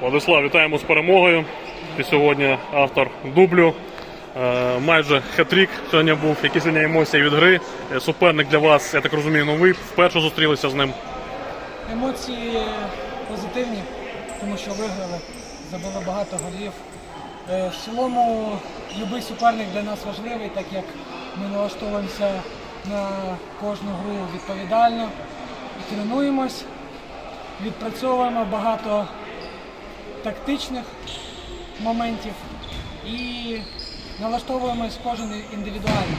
Владислав, вітаємо з перемогою. Ти сьогодні автор дублю. Е, Майже хет-трік сьогодні був. Які сьогодні емоції від гри? Е, Суперник для вас, я так розумію, новий. Вперше зустрілися з ним. Емоції позитивні, тому що виграли, забили багато голів. Е, В цілому будь-який суперник для нас важливий, так як ми налаштовуємося на кожну гру відповідально, тренуємось, відпрацьовуємо багато тактичних моментів і налаштовуємось кожен індивідуально.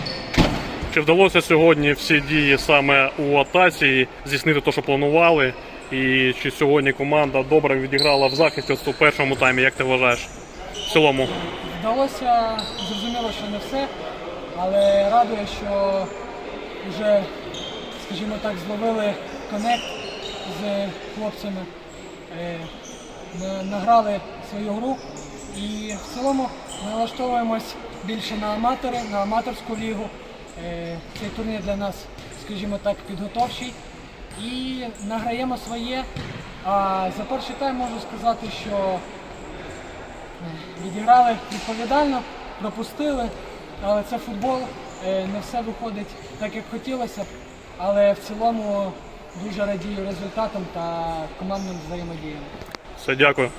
Чи вдалося сьогодні всі дії саме у атаці здійснити те, що планували? І чи сьогодні команда добре відіграла в захисті у першому таймі? Як ти вважаєш? В цілому? Вдалося, зрозуміло, що не все, але радує, що вже, скажімо так, зловили конект з хлопцями, е, награли свою гру і в цілому налаштовуємось більше на аматори, на аматорську лігу. Е, Цей турнір для нас, скажімо так, підготовчий. І награємо своє. А за перший тайм можу сказати, що відіграли відповідально, пропустили, але це футбол, е, не все виходить так, як хотілося. Але в цілому дуже радію результатам та командним взаємодіям. Все, дякую.